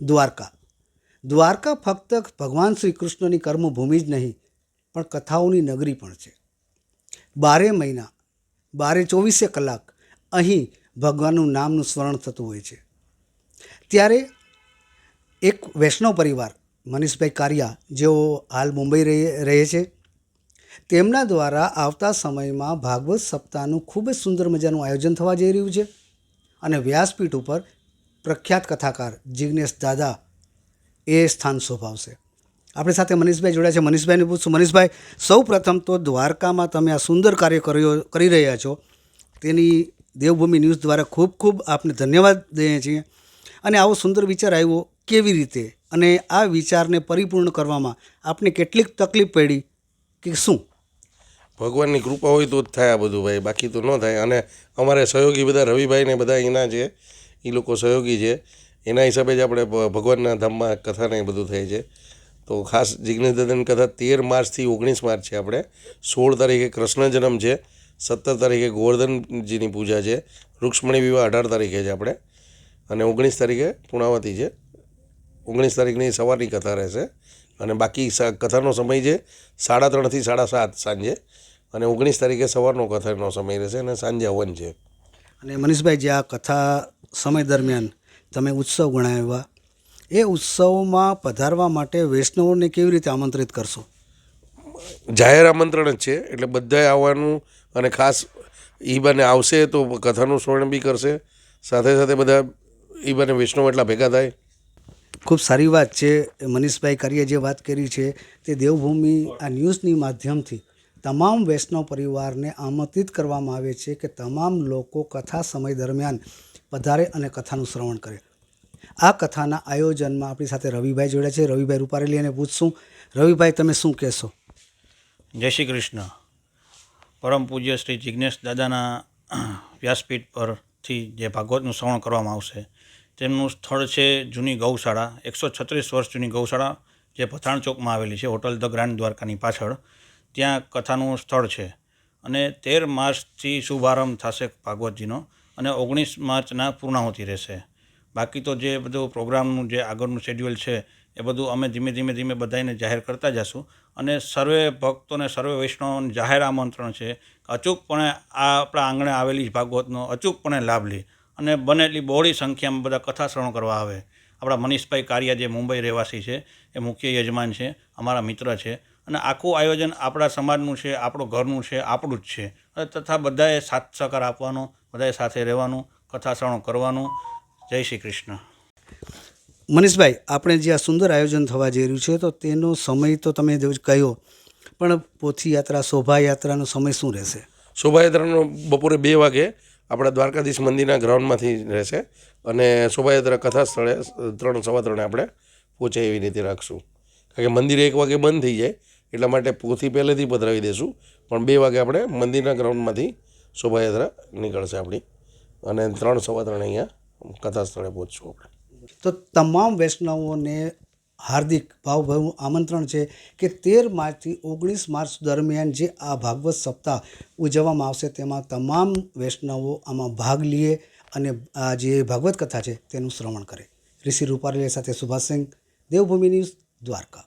દ્વારકા. દ્વારકા ફક્ત ભગવાન શ્રી કૃષ્ણની કર્મભૂમિ જ નહીં, પણ કથાઓની નગરી પણ છે. બારે મહિના, બારે ચોવીસે કલાક અહીં ભગવાનનું નામનું સ્મરણ થતું હોય છે. ત્યારે એક વૈષ્ણવ પરિવાર, મનીષભાઈ કારિયા, જેઓ હાલ મુંબઈ રહે છે, તેમના દ્વારા આવતા સમયમાં ભાગવત સપ્તાહનું ખૂબ જ સુંદર મજાનું આયોજન થવા જઈ રહ્યું છે અને વ્યાસપીઠ ઉપર પ્રખ્યાત કથાકાર જિજ્ઞેશ દાદા એ સ્થાન શોભાવશે. આપણી સાથે મનીષભાઈ જોડ્યા છે. મનીષભાઈને પૂછશું મનીષભાઈ, સૌ પ્રથમ તો દ્વારકામાં તમે આ સુંદર કાર્ય કર્યો, કરી રહ્યા છો. તેની દેવભૂમિ ન્યૂઝ દ્વારા ખૂબ ખૂબ આપને ધન્યવાદ દઈએ છીએ. અને આવો સુંદર વિચાર આવ્યો કેવી રીતે? અને આ વિચારને પરિપૂર્ણ કરવામાં આપને કેટલીક તકલીફ પડી કે શું? ભગવાનની કૃપા હોય તો જ થાય આ બધું ભાઈ. બાકી તો ન થાય. અને અમારે સહયોગી બધા રવિભાઈને બધા એના છે. એ લોકો સહયોગી છે. એના હિસાબે જ આપણે ભગવાનના ધામમાં કથાને એ બધું થાય છે. તો ખાસ જિજ્ઞેશ દાદાની કથા તેર માર્ચથી ઓગણીસ માર્ચ છે આપણે. સોળ તારીખે કૃષ્ણ જન્મ છે. સત્તર તારીખે ગોવર્ધનજીની પૂજા છે. રૂક્ષ્મણી વિવાહ અઢાર તારીખે છે આપણે. અને ઓગણીસ તારીખે પૂર્ણાવતી છે. ઓગણીસ તારીખની સવારની કથા રહેશે. અને બાકી કથાનો સમય છે સાડા ત્રણથી સાડા સાત સાંજે. અને ઓગણીસ તારીખે સવારનો કથાનો સમય રહેશે અને સાંજે હવન છે. અને મનીષભાઈ, જે આ કથા સમય દરમિયાન તમે ઉત્સવ ગણાવ્યા એ ઉત્સવમાં પધારવા માટે વૈષ્ણવોને કેવી રીતે આમંત્રિત કરશો? જાહેર આમંત્રણ જ છે એટલે બધાએ આવવાનું અને ખાસ એ બાને આવશે તો કથાનું શ્રવણ બી કરશે. સાથે સાથે બધા એ બાને વૈષ્ણવ એટલા ભેગા થાય. ખૂબ સારી વાત છે મનીષભાઈ કરીએ જે વાત કરી છે તે દેવભૂમિ આ ન્યૂઝની માધ્યમથી તમામ વૈષ્ણવ પરિવારને આમંત્રિત કરવામાં આવે છે કે તમામ લોકો કથા સમય દરમિયાન પધારે અને કથાનું શ્રવણ કરે. આ કથાના આયોજનમાં આપણી સાથે રવિભાઈ જોડ્યા છે. રવિભાઈ રૂપારેલી અને પૂછશું, રવિભાઈ, તમે શું કહેશો? જય શ્રી કૃષ્ણ. પરમ પૂજ્ય શ્રી જિજ્ઞેશ દાદાના વ્યાસપીઠ પરથી જે ભાગવતનું શ્રવણ કરવામાં આવશે, તેમનું સ્થળ છે જૂની ગૌશાળા, એકસો છત્રીસ વર્ષ જૂની ગૌશાળા, જે પથાણ ચોકમાં આવેલી છે, હોટલ ધ ગ્રાન્ડ દ્વારકાની પાછળ. ત્યાં કથાનું સ્થળ છે. અને તેર માર્ચથી શુભારંભ થશે ભાગવતજીનો. અને ઓગણીસ માર્ચના પૂર્ણાહુતિ રહેશે. બાકી તો જે બધું પ્રોગ્રામનું જે આગળનું શેડ્યુલ છે, એ બધું અમે ધીમે ધીમે ધીમે બધાને જાહેર કરતા જશું. અને સર્વે ભક્તોને, સર્વે વૈષ્ણવોને જાહેર આમંત્રણ છે અચૂકપણે આ આપણા આંગણે આવેલી ભાગવતનો અચૂકપણે લાભ લે. અને બને એટલી બહોળી સંખ્યામાં બધા કથા શ્રવણ કરવા આવે. આપણા મનીષભાઈ કારિયા જે મુંબઈ રહેવાસી છે, એ મુખ્ય યજમાન છે, અમારા મિત્ર છે. અને આખું આયોજન આપણા સમાજનું છે આપણું ઘરનું છે આપણું જ છે. તથા બધાએ સાથ સહકાર આપવાનો બધાએ સાથે રહેવાનું કથા શ્રવણ કરવાનું. જય શ્રી કૃષ્ણ. મનીષભાઈ આપણે જે આ સુંદર આયોજન થવા જઈ રહ્યું છે તો તેનો સમય તો તમે જ કહ્યો પણ પોથી યાત્રા શોભાયાત્રાનો સમય શું રહેશે? શોભાયાત્રાનો બપોરે બે વાગે આપણા દ્વારકાધીશ મંદિરના ગ્રાઉન્ડમાંથી રહેશે અને શોભાયાત્રા કથા સ્થળે ત્રણ સવા ત્રણે આપણે પહોંચે એવી રીતે રાખશું. કારણ કે મંદિર એક વાગે બંધ થઈ જાય એટલા માટે પોથી પહેલેથી પધરાવી દઈશું પણ બે વાગે આપણે મંદિરના ગ્રાઉન્ડમાંથી શોભાયાત્રા નીકળશે આપણી. અને ત્રણ સવા ત્રણ અહીંયા કથા સ્થળે પહોંચશું આપણે. તો તમામ વૈષ્ણવોને હાર્દિક ભાવભર્યું આમંત્રણ છે કે તેર માર્ચથી ઓગણીસ માર્ચ દરમિયાન જે આ ભાગવત સપ્તાહ ઉજવવામાં આવશે તેમાં તમામ વૈષ્ણવો આમાં ભાગ લે અને આ જે ભાગવત કથા છે તેનું શ્રવણ કરે. ઋષિ રૂપારેલી સાથે સુભાષ સિંહ દેવભૂમિ ન્યૂઝ દ્વારકા.